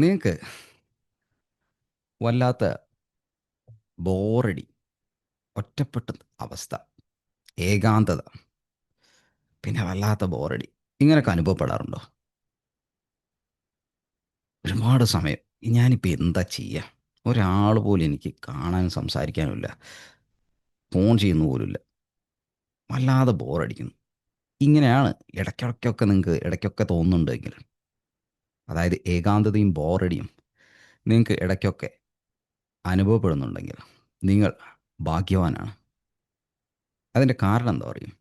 നിങ്ങൾക്ക് വല്ലാത്ത ബോറടി ഒറ്റപ്പെട്ട അവസ്ഥ ഏകാന്തത പിന്നെ വല്ലാത്ത ബോറടി ഇങ്ങനെയൊക്കെ അനുഭവപ്പെടാറുണ്ടോ? ഒരുപാട് സമയം ഞാനിപ്പോൾ എന്താ ചെയ്യുക ഒരാൾ പോലും എനിക്ക് കാണാനും സംസാരിക്കാനുമില്ല ഫോൺ ചെയ്യുന്ന പോലുമില്ല വല്ലാതെ ബോറടിക്കുന്നു. ഇങ്ങനെയാണ് ഇടയ്ക്കിടയ്ക്കൊക്കെ നിങ്ങൾക്ക് ഇടയ്ക്കൊക്കെ തോന്നുന്നുണ്ടെങ്കിൽ അതായത് ഏകാന്തതയും ബോറടിയും നിങ്ങൾക്ക് ഇടയ്ക്കൊക്കെ അനുഭവപ്പെടുന്നുണ്ടെങ്കിൽ നിങ്ങൾ ഭാഗ്യവാനാണ്. അതിന്റെ കാരണം എന്താ പറയും?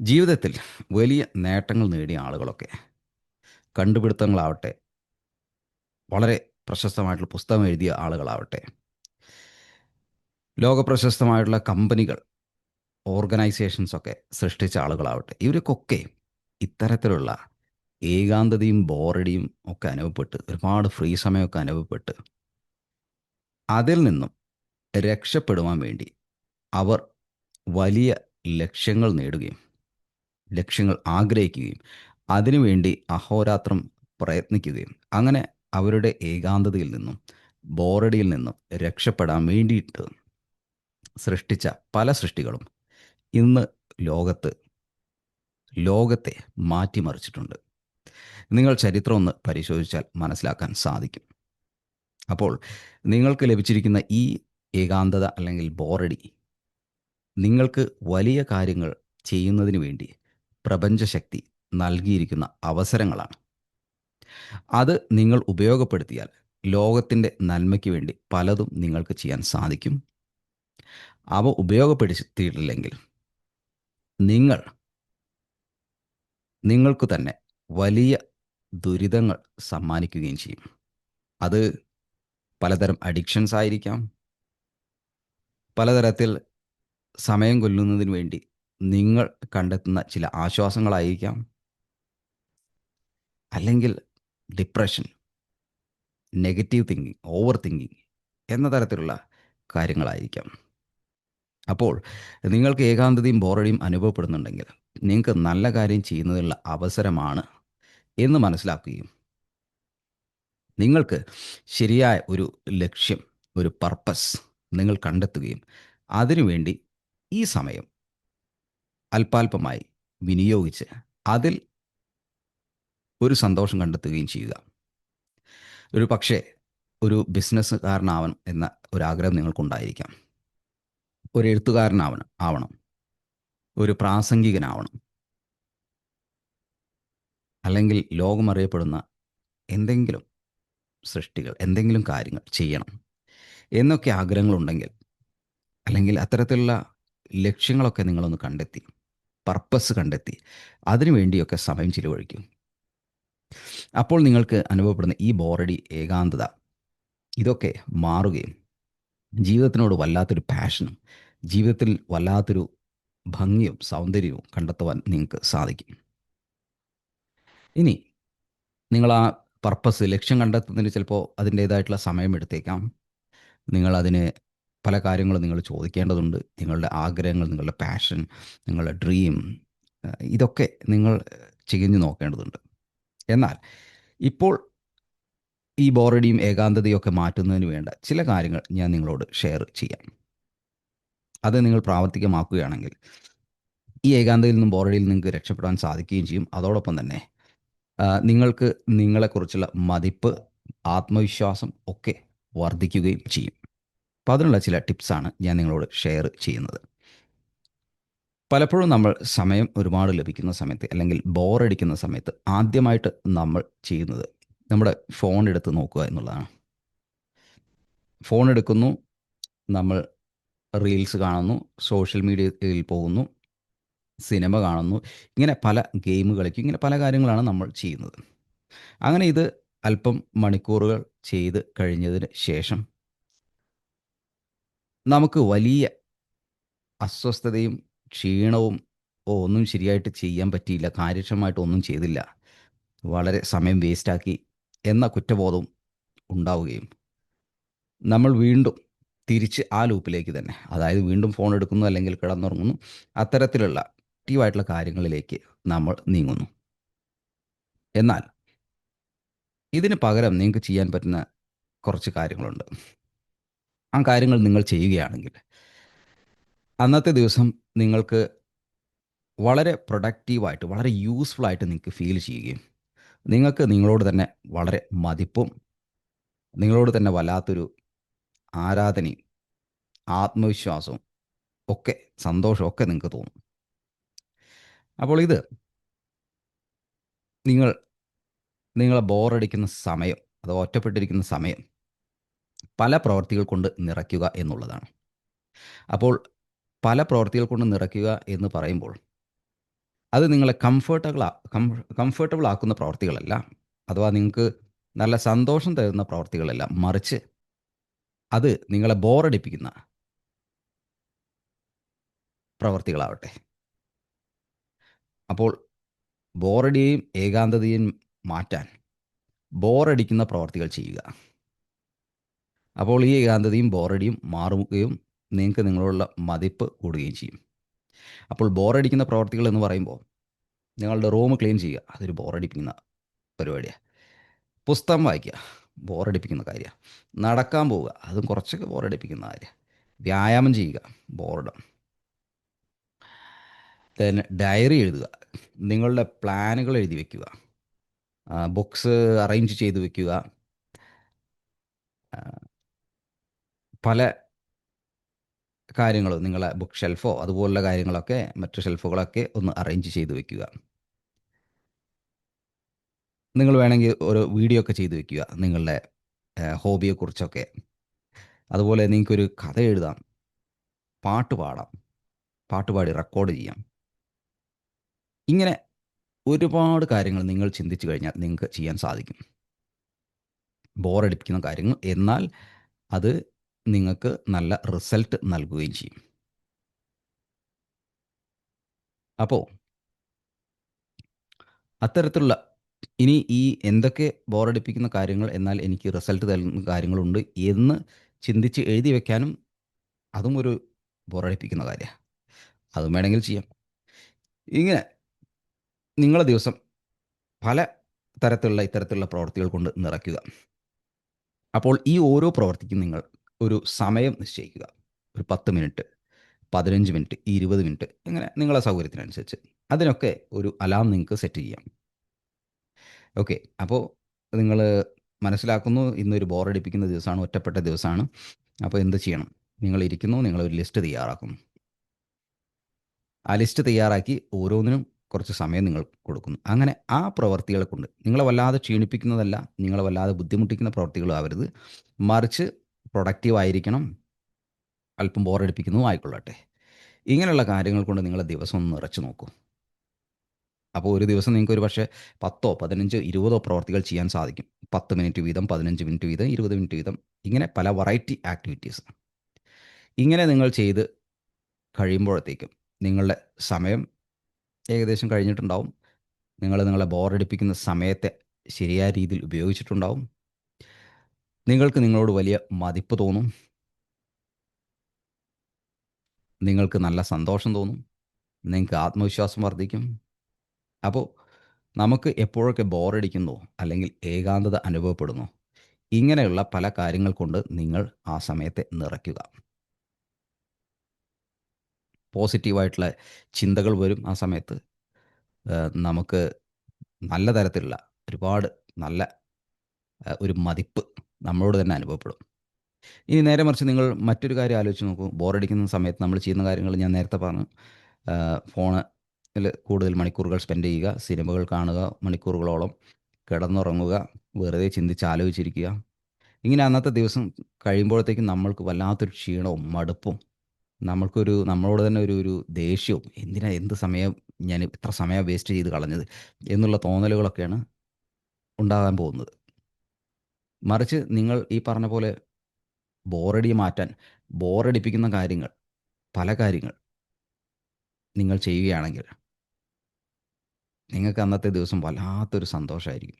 ജീവിതത്തിൽ വലിയ നേട്ടങ്ങൾ നേടിയ ആളുകളൊക്കെ കണ്ടുപിടുത്തങ്ങളാവട്ടെ വളരെ പ്രശസ്തമായിട്ടുള്ള പുസ്തകം എഴുതിയ ആളുകളാവട്ടെ ലോകപ്രശസ്തമായിട്ടുള്ള കമ്പനികൾ ഓർഗനൈസേഷൻസ് ഒക്കെ സൃഷ്ടിച്ച ആളുകളാവട്ടെ ഇവർക്കൊക്കെ ഇത്തരത്തിലുള്ള ഏകാന്തതയും ബോറടിയും ഒക്കെ അനുഭവപ്പെട്ട് ഒരുപാട് ഫ്രീ സമയമൊക്കെ അനുഭവപ്പെട്ട് അതിൽ നിന്നും രക്ഷപ്പെടുവാൻ വേണ്ടി അവർ വലിയ ലക്ഷ്യങ്ങൾ നേടുകയും ലക്ഷ്യങ്ങൾ ആഗ്രഹിക്കുകയും അതിനുവേണ്ടി അഹോരാത്രം പ്രയത്നിക്കുകയും അങ്ങനെ അവരുടെ ഏകാന്തതയിൽ നിന്നും ബോറടിയിൽ നിന്നും രക്ഷപ്പെടാൻ വേണ്ടിയിട്ട് സൃഷ്ടിച്ച പല സൃഷ്ടികളും ഇന്ന് ലോകത്ത് ലോകത്തെ മാറ്റിമറിച്ചിട്ടുണ്ട്. നിങ്ങൾ ചരിത്രം ഒന്ന് പരിശോധിച്ചാൽ മനസ്സിലാക്കാൻ സാധിക്കും. അപ്പോൾ നിങ്ങൾക്ക് ലഭിച്ചിരിക്കുന്ന ഈ ഏകാന്തത അല്ലെങ്കിൽ ബോറടി നിങ്ങൾക്ക് വലിയ കാര്യങ്ങൾ ചെയ്യുന്നതിന് വേണ്ടി പ്രപഞ്ചശക്തി നൽകിയിരിക്കുന്ന അവസരങ്ങളാണ്. അത് നിങ്ങൾ ഉപയോഗപ്പെടുത്തിയാൽ ലോകത്തിന്റെ നന്മയ്ക്ക് വേണ്ടി പലതും നിങ്ങൾക്ക് ചെയ്യാൻ സാധിക്കും. അവ ഉപയോഗപ്പെടുത്തിയിട്ടില്ലെങ്കിൽ നിങ്ങൾ നിങ്ങൾക്ക് തന്നെ വലിയ ദുരിതങ്ങൾ സമ്മാനിക്കുകയും ചെയ്യും. അത് പലതരം അഡിക്ഷൻസ് ആയിരിക്കാം. പലതരത്തിൽ സമയം കൊല്ലുന്നതിന് വേണ്ടി നിങ്ങൾ കണ്ടെത്തുന്ന ചില ആശ്വാസങ്ങളായിരിക്കാം. അല്ലെങ്കിൽ depression negative thinking over thinking എന്ന തരത്തിലുള്ള കാര്യങ്ങളായിരിക്കാം. അപ്പോൾ നിങ്ങൾക്ക് ഏകാന്തതയും ബോറടിയും അനുഭവപ്പെടുന്നുണ്ടെങ്കിൽ നിങ്ങൾക്ക് നല്ല കാര്യം ചെയ്യുന്നതിനുള്ള അവസരമാണ് എന്ന് മനസ്സിലാക്കുകയും നിങ്ങൾക്ക് ശരിയായ ഒരു ലക്ഷ്യം ഒരു പർപ്പസ് നിങ്ങൾ കണ്ടെത്തുകയും അതിനുവേണ്ടി ഈ സമയം അല്പാൽപമായി വിനിയോഗിച്ച് അതിൽ ഒരു സന്തോഷം കണ്ടെത്തുകയും ചെയ്യുക. ഒരു പക്ഷേ ഒരു ബിസിനസ്സുകാരനാവണം എന്ന ഒരാഗ്രഹം നിങ്ങൾക്കുണ്ടായിരിക്കാം. ഒരു എഴുത്തുകാരനാവണം ആവണം. ഒരു പ്രാസംഗികനാവണം. അല്ലെങ്കിൽ ലോകമറിയപ്പെടുന്ന എന്തെങ്കിലും സൃഷ്ടികൾ എന്തെങ്കിലും കാര്യങ്ങൾ ചെയ്യണം എന്നൊക്കെ ആഗ്രഹങ്ങളുണ്ടെങ്കിൽ അല്ലെങ്കിൽ അത്തരത്തിലുള്ള ലക്ഷ്യങ്ങളൊക്കെ നിങ്ങളൊന്ന് കണ്ടെത്തി പർപ്പസ് കണ്ടെത്തി അതിനുവേണ്ടിയൊക്കെ സമയം ചിലവഴിക്കും. അപ്പോൾ നിങ്ങൾക്ക് അനുഭവപ്പെടുന്ന ഈ ബോറടി ഏകാന്തത ഇതൊക്കെ മാറുകയും ജീവിതത്തിനോട് വല്ലാത്തൊരു പാഷനും ജീവിതത്തിൽ വല്ലാത്തൊരു ഭംഗിയും സൗന്ദര്യവും കണ്ടെത്തുവാൻ നിങ്ങൾക്ക് സാധിക്കും. ഇനി നിങ്ങൾ ആ പർപ്പസ് ലക്ഷ്യം കണ്ടെത്തുന്നതിന് ചിലപ്പോൾ അതിന്റേതായിട്ടുള്ള സമയമെടുത്തേക്കാം നിങ്ങളതിന് പല കാര്യങ്ങളും നിങ്ങൾ ചോദിക്കേണ്ടതുണ്ട്. നിങ്ങളുടെ ആഗ്രഹങ്ങൾ നിങ്ങളുടെ പാഷൻ നിങ്ങളുടെ ഡ്രീം ഇതൊക്കെ നിങ്ങൾ ചികഞ്ഞു നോക്കേണ്ടതുണ്ട്. എന്നാൽ ഇപ്പോൾ ഈ ബോറടിയും ഏകാന്തതയും ഒക്കെ മാറ്റുന്നതിന് വേണ്ട ചില കാര്യങ്ങൾ ഞാൻ നിങ്ങളോട് ഷെയർ ചെയ്യാം. അത് നിങ്ങൾ പ്രാവർത്തികമാക്കുകയാണെങ്കിൽ ഈ ഏകാന്തതയിൽ നിന്നും ബോറടിയിൽ നിങ്ങൾക്ക് രക്ഷപ്പെടാൻ സാധിക്കുകയും ചെയ്യും. അതോടൊപ്പം തന്നെ നിങ്ങൾക്ക് നിങ്ങളെക്കുറിച്ചുള്ള മതിപ്പ് ആത്മവിശ്വാസം ഒക്കെ വർദ്ധിക്കുകയും ചെയ്യും. അപ്പോൾ അതിനുള്ള ചില ടിപ്സാണ് ഞാൻ നിങ്ങളോട് ഷെയർ ചെയ്യുന്നത്. പലപ്പോഴും നമ്മൾ സമയം ഒരുപാട് ലഭിക്കുന്ന സമയത്ത് അല്ലെങ്കിൽ ബോറടിക്കുന്ന സമയത്ത് ആദ്യമായിട്ട് നമ്മൾ ചെയ്യുന്നത് നമ്മുടെ ഫോൺ എടുത്ത് നോക്കുക എന്നുള്ളതാണ്. ഫോൺ എടുക്കുന്നു നമ്മൾ റീൽസ് കാണുന്നു സോഷ്യൽ മീഡിയയിൽ പോകുന്നു സിനിമ കാണുന്നു. ഇങ്ങനെ പല ഗെയിം കളിക്കും ഇങ്ങനെ പല കാര്യങ്ങളാണ് നമ്മൾ ചെയ്യുന്നത്. അങ്ങനെ ഇത് അല്പം മണിക്കൂറുകൾ ചെയ്ത് കഴിഞ്ഞതിന് ശേഷം നമുക്ക് വലിയ അസ്വസ്ഥതയും ക്ഷീണവും ഒന്നും ശരിയായിട്ട് ചെയ്യാൻ പറ്റിയില്ല. കാര്യക്ഷമമായിട്ട് ഒന്നും ചെയ്തില്ല. വളരെ സമയം വേസ്റ്റാക്കി എന്ന കുറ്റബോധവും ഉണ്ടാവുകയും നമ്മൾ വീണ്ടും തിരിച്ച് ആ ലൂപ്പിലേക്ക് തന്നെ അതായത് വീണ്ടും ഫോൺ എടുക്കുന്നു അല്ലെങ്കിൽ കിടന്നുറങ്ങുന്നു അത്തരത്തിലുള്ള ആക്റ്റീവായിട്ടുള്ള കാര്യങ്ങളിലേക്ക് നമ്മൾ നീങ്ങുന്നു. എന്നാൽ ഇതിന് പകരം നിങ്ങൾക്ക് ചെയ്യാൻ പറ്റുന്ന കുറച്ച് കാര്യങ്ങളുണ്ട്. ആ കാര്യങ്ങൾ നിങ്ങൾ ചെയ്യുകയാണെങ്കിൽ അന്നത്തെ ദിവസം നിങ്ങൾക്ക് വളരെ പ്രൊഡക്റ്റീവായിട്ട് വളരെ യൂസ്ഫുൾ ആയിട്ട് നിങ്ങൾക്ക് ഫീൽ ചെയ്യുകയും നിങ്ങൾക്ക് നിങ്ങളോട് തന്നെ വളരെ മതിപ്പും നിങ്ങളോട് തന്നെ വല്ലാത്തൊരു ആരാധനയും ആത്മവിശ്വാസവും ഒക്കെ സന്തോഷമൊക്കെ നിങ്ങൾക്ക് തോന്നും. അപ്പോൾ ഇത് നിങ്ങൾ നിങ്ങളെ ബോറടിക്കുന്ന സമയം അഥവാ ഒറ്റപ്പെട്ടിരിക്കുന്ന സമയം പല പ്രവർത്തികൾ കൊണ്ട് നിറയ്ക്കുക എന്നുള്ളതാണ്. അപ്പോൾ പല പ്രവർത്തികൾ കൊണ്ട് നിറയ്ക്കുക എന്ന് പറയുമ്പോൾ അത് നിങ്ങളെ കംഫർട്ടബിൾ കംഫർട്ടബിൾ ആക്കുന്ന പ്രവർത്തികളല്ല അഥവാ നിങ്ങൾക്ക് നല്ല സന്തോഷം തരുന്ന പ്രവർത്തികളല്ല മറിച്ച് അത് നിങ്ങളെ ബോറടിപ്പിക്കുന്ന പ്രവർത്തികളാവട്ടെ. അപ്പോൾ ബോറടിയെയും ഏകാന്തതയും മാറ്റാൻ ബോറടിക്കുന്ന പ്രവർത്തികൾ ചെയ്യുക. അപ്പോൾ ഈ ഏകാന്തതയും ബോറടിയും മാറുകയും നിങ്ങൾക്ക് നിങ്ങളോടുള്ള മതിപ്പ് കൂടുകയും ചെയ്യും. അപ്പോൾ ബോറടിക്കുന്ന പ്രവർത്തികൾ എന്ന് പറയുമ്പോൾ നിങ്ങളുടെ റൂം ക്ലീൻ ചെയ്യുക. അതൊരു ബോറടിപ്പിക്കുന്ന പരിപാടിയാണ് പുസ്തകം വായിക്കുക. ബോറടിപ്പിക്കുന്ന കാര്യമാണ് നടക്കാൻ പോവുക. അതും കുറച്ചൊക്കെ ബോറടിപ്പിക്കുന്ന കാര്യമാണ് വ്യായാമം ചെയ്യുക. ബോർഡം ഡയറി എഴുതുക. നിങ്ങളുടെ പ്ലാനുകൾ എഴുതി വെക്കുക. ബുക്സ് അറേഞ്ച് ചെയ്ത് വെക്കുക. പല കാര്യങ്ങളും നിങ്ങളെ ബുക്ക് ഷെൽഫോ അതുപോലുള്ള കാര്യങ്ങളൊക്കെ മറ്റു ഷെൽഫുകളൊക്കെ ഒന്ന് അറേഞ്ച് ചെയ്ത് വെക്കുക. നിങ്ങൾ വേണമെങ്കിൽ ഒരു വീഡിയോ ഒക്കെ ചെയ്ത് വെക്കുക നിങ്ങളുടെ ഹോബിയെക്കുറിച്ചൊക്കെ അതുപോലെ നിങ്ങൾക്കൊരു കഥ എഴുതാം. പാട്ട് പാടാം. പാട്ടുപാടി റെക്കോർഡ് ചെയ്യാം. ഇങ്ങനെ ഒരുപാട് കാര്യങ്ങൾ നിങ്ങൾ ചിന്തിച്ചു കഴിഞ്ഞാൽ നിങ്ങൾക്ക് ചെയ്യാൻ സാധിക്കും. ബോറടിപ്പിക്കുന്ന കാര്യങ്ങൾ. എന്നാൽ അത് നിങ്ങൾക്ക് നല്ല റിസൾട്ട് നൽകുകയും ചെയ്യും. അപ്പോൾ അത്തരത്തിലുള്ള ഇനി ഈ എന്തൊക്കെ ബോറടിപ്പിക്കുന്ന കാര്യങ്ങൾ എന്നാൽ എനിക്ക് റിസൾട്ട് തരുന്ന കാര്യങ്ങളുണ്ട് എന്ന് ചിന്തിച്ച് എഴുതി വെക്കാനും അതും ഒരു ബോറടിപ്പിക്കുന്ന കാര്യമാണ് അതും വേണമെങ്കിൽ ചെയ്യാം. ഇങ്ങനെ നിങ്ങളെ ദിവസം പല തരത്തിലുള്ള ഇത്തരത്തിലുള്ള പ്രവർത്തികൾ കൊണ്ട് നിറയ്ക്കുക. അപ്പോൾ ഈ ഓരോ പ്രവർത്തിക്കും നിങ്ങൾ ഒരു സമയം നിശ്ചയിക്കുക. ഒരു പത്ത് മിനിറ്റ് പതിനഞ്ച് മിനിറ്റ് ഇരുപത് മിനിറ്റ് ഇങ്ങനെ നിങ്ങളെ സൗകര്യത്തിനനുസരിച്ച്. അതിനൊക്കെ ഒരു അലാം നിങ്ങൾക്ക് സെറ്റ് ചെയ്യാം. ഓക്കെ അപ്പോൾ നിങ്ങൾ മനസ്സിലാക്കുന്നു ഇന്നൊരു ബോറടിപ്പിക്കുന്ന ദിവസമാണ് ഒറ്റപ്പെട്ട ദിവസമാണ്. അപ്പോൾ എന്ത് ചെയ്യണം? നിങ്ങൾ ഇരിക്കുന്നു നിങ്ങളൊരു ലിസ്റ്റ് തയ്യാറാക്കുന്നു. ആ ലിസ്റ്റ് തയ്യാറാക്കി ഓരോന്നിനും കുറച്ച് സമയം നിങ്ങൾ കൊടുക്കുന്നു. അങ്ങനെ ആ പ്രവർത്തികളെ കൊണ്ട് നിങ്ങളെ വല്ലാതെ ക്ഷീണിപ്പിക്കുന്നതല്ല നിങ്ങളെ വല്ലാതെ ബുദ്ധിമുട്ടിക്കുന്ന പ്രവർത്തികളും ആവരുത്. മറിച്ച് പ്രൊഡക്റ്റീവ് ആയിരിക്കണം. അല്പം ബോറടിപ്പിക്കുന്നതും ആയിക്കൊള്ളട്ടെ. ഇങ്ങനെയുള്ള കാര്യങ്ങൾ കൊണ്ട് നിങ്ങളെ ദിവസം ഒന്ന് നിറച്ചു നോക്കൂ. അപ്പോൾ ഒരു ദിവസം നിങ്ങൾക്ക് ഒരു പക്ഷേ പത്തോ പതിനഞ്ചോ ഇരുപതോ പ്രവർത്തികൾ ചെയ്യാൻ സാധിക്കും. പത്ത് മിനിറ്റ് വീതം പതിനഞ്ച് മിനിറ്റ് വീതം ഇരുപത് മിനിറ്റ് വീതം. ഇങ്ങനെ പല വെറൈറ്റി ആക്ടിവിറ്റീസ് ഇങ്ങനെ നിങ്ങൾ ചെയ്ത് കഴിയുമ്പോഴത്തേക്കും നിങ്ങളുടെ സമയം ഏകദേശം കഴിഞ്ഞിട്ടുണ്ടാവും. നിങ്ങൾ നിങ്ങളെ ബോറടിപ്പിക്കുന്ന സമയത്തെ ശരിയായ രീതിയിൽ ഉപയോഗിച്ചിട്ടുണ്ടാവും. നിങ്ങൾക്ക് നിങ്ങളോട് വലിയ മതിപ്പ് തോന്നും. നിങ്ങൾക്ക് നല്ല സന്തോഷം തോന്നും. നിങ്ങൾക്ക് ആത്മവിശ്വാസം വർദ്ധിക്കും. അപ്പോൾ നമുക്ക് എപ്പോഴൊക്കെ ബോറടിക്കുന്നു അല്ലെങ്കിൽ ഏകാന്തത അനുഭവപ്പെടുന്നു ഇങ്ങനെയുള്ള പല കാര്യങ്ങൾ കൊണ്ട് നിങ്ങൾ ആ സമയത്തെ നിറയ്ക്കുക. പോസിറ്റീവായിട്ടുള്ള ചിന്തകൾ വരും ആ സമയത്ത്. നമുക്ക് നല്ല തരത്തിലുള്ള ഒരുപാട് നല്ല ഒരു മതിപ്പ് നമ്മളോട് തന്നെ അനുഭവപ്പെടും. ഇനി നേരെ മറിച്ച് നിങ്ങൾ മറ്റൊരു കാര്യം ആലോചിച്ച് നോക്കൂ. ബോറടിക്കുന്ന സമയത്ത് നമ്മൾ ചെയ്യുന്ന കാര്യങ്ങൾ ഞാൻ നേരത്തെ പറഞ്ഞു. ഫോണിൽ കൂടുതൽ മണിക്കൂറുകൾ സ്പെൻഡ് ചെയ്യുക സിനിമകൾ കാണുക മണിക്കൂറുകളോളം കിടന്നുറങ്ങുക വെറുതെ ചിന്തിച്ച് ആലോചിച്ചിരിക്കുക. ഇങ്ങനെ അന്നത്തെ ദിവസം കഴിയുമ്പോഴത്തേക്കും നമ്മൾക്ക് വല്ലാത്തൊരു ക്ഷീണവും മടുപ്പും നമ്മൾക്കൊരു നമ്മളോട് തന്നെ ഒരു ഒരു ദേഷ്യവും എന്തിനാ എന്ത് സമയം ഞാൻ ഇത്ര സമയം വേസ്റ്റ് ചെയ്ത് കളഞ്ഞത് എന്നുള്ള തോന്നലുകളൊക്കെയാണ് ഉണ്ടാകാൻ പോകുന്നത്. മറിച്ച് നിങ്ങൾ ഈ പറഞ്ഞ പോലെ ബോറടി മാറ്റാൻ ബോറടിപ്പിക്കുന്ന കാര്യങ്ങൾ പല കാര്യങ്ങൾ നിങ്ങൾ ചെയ്യുകയാണെങ്കിൽ നിങ്ങൾക്ക് അന്നത്തെ ദിവസം വല്ലാത്തൊരു സന്തോഷമായിരിക്കും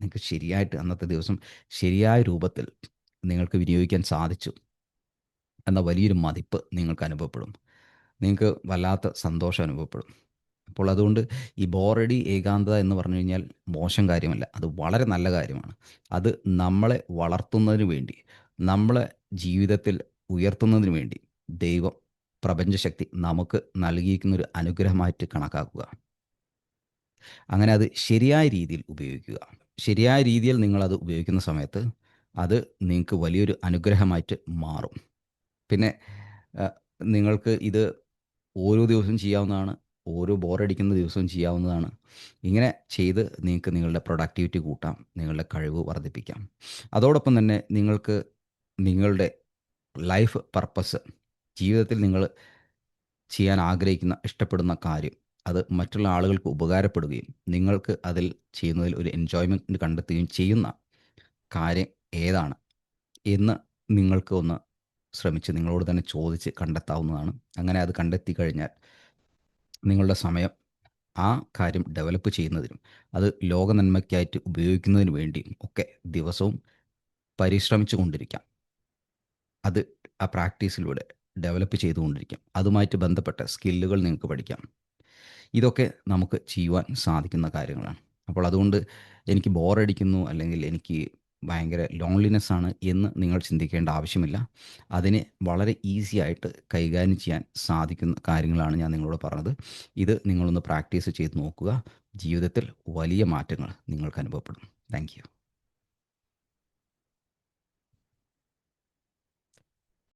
നിങ്ങൾക്ക് ശരിയായിട്ട് അന്നത്തെ ദിവസം ശരിയായ രൂപത്തിൽ നിങ്ങൾക്ക് വിനിയോഗിക്കാൻ സാധിച്ചു. എന്ന വലിയൊരു മതിപ്പ് നിങ്ങൾക്ക് അനുഭവപ്പെടും. നിങ്ങൾക്ക് വല്ലാത്ത സന്തോഷം അനുഭവപ്പെടും. അപ്പോൾ അതുകൊണ്ട് ഈ ബോറടി ഏകാന്തത എന്ന് പറഞ്ഞു കഴിഞ്ഞാൽ മോശം കാര്യമല്ല. അത് വളരെ നല്ല കാര്യമാണ്. അത് നമ്മളെ വളർത്തുന്നതിന് വേണ്ടി നമ്മളെ ജീവിതത്തിൽ ഉയർത്തുന്നതിന് വേണ്ടി ദൈവം പ്രപഞ്ചശക്തി നമുക്ക് നൽകിയിരിക്കുന്ന ഒരു അനുഗ്രഹമായിട്ട് കണക്കാക്കുക. അങ്ങനെ അത് ശരിയായ രീതിയിൽ ഉപയോഗിക്കുക. ശരിയായ രീതിയിൽ നിങ്ങളത് ഉപയോഗിക്കുന്ന സമയത്ത് അത് നിങ്ങൾക്ക് വലിയൊരു അനുഗ്രഹമായിട്ട് മാറും. പിന്നെ നിങ്ങൾക്ക് ഇത് ഓരോ ദിവസവും ചെയ്യാവുന്നതാണ് ഓരോ ബോറടിക്കുന്ന ദിവസവും ചെയ്യാവുന്നതാണ്. ഇങ്ങനെ ചെയ്ത് നിങ്ങൾക്ക് നിങ്ങളുടെ പ്രൊഡക്ടിവിറ്റി കൂട്ടാം നിങ്ങളുടെ കഴിവ് വർദ്ധിപ്പിക്കാം. അതോടൊപ്പം തന്നെ നിങ്ങൾക്ക് നിങ്ങളുടെ ലൈഫ് പർപ്പസ് ജീവിതത്തിൽ നിങ്ങൾ ചെയ്യാൻ ആഗ്രഹിക്കുന്ന ഇഷ്ടപ്പെടുന്ന കാര്യം അത് മറ്റുള്ള ആളുകൾക്ക് ഉപകാരപ്പെടുകയും നിങ്ങൾക്ക് അതിൽ ചെയ്യുന്നതിൽ ഒരു എൻജോയ്മെന്റ് കണ്ടെത്തുകയും ചെയ്യുന്ന കാര്യം ഏതാണ് എന്ന് നിങ്ങൾക്ക് ഒന്ന് ശ്രമിച്ച് നിങ്ങളോട് തന്നെ ചോദിച്ച് കണ്ടെത്താവുന്നതാണ്. അങ്ങനെ അത് കണ്ടെത്തി കഴിഞ്ഞാൽ നിങ്ങളുടെ സമയം ആ കാര്യം ഡെവലപ്പ് ചെയ്യുന്നതിനും അത് ലോക നന്മയ്ക്കായിട്ട് ഉപയോഗിക്കുന്നതിന് വേണ്ടിയും ഒക്കെ ദിവസവും പരിശ്രമിച്ചു കൊണ്ടിരിക്കാം. അത് ആ പ്രാക്ടീസിലൂടെ ഡെവലപ്പ് ചെയ്തുകൊണ്ടിരിക്കാം അതുമായിട്ട് ബന്ധപ്പെട്ട സ്കില്ലുകൾ നിങ്ങൾക്ക് പഠിക്കാം. ഇതൊക്കെ നമുക്ക് ചെയ്യുവാൻ സാധിക്കുന്ന കാര്യങ്ങളാണ്. അപ്പോൾ അതുകൊണ്ട് എനിക്ക് ബോറടിക്കുന്നു അല്ലെങ്കിൽ എനിക്ക് ഭയങ്കര ലോൺലിനെസ് ആണ് എന്ന് നിങ്ങൾ ചിന്തിക്കേണ്ട ആവശ്യമില്ല. അതിനെ വളരെ ഈസി ആയിട്ട് കൈകാര്യം ചെയ്യാൻ സാധിക്കുന്ന കാര്യങ്ങളാണ് ഞാൻ നിങ്ങളോട് പറഞ്ഞത്. ഇത് നിങ്ങളൊന്ന് പ്രാക്ടീസ് ചെയ്ത് നോക്കുക. ജീവിതത്തിൽ വലിയ മാറ്റങ്ങൾ നിങ്ങൾക്ക് അനുഭവപ്പെടും. താങ്ക്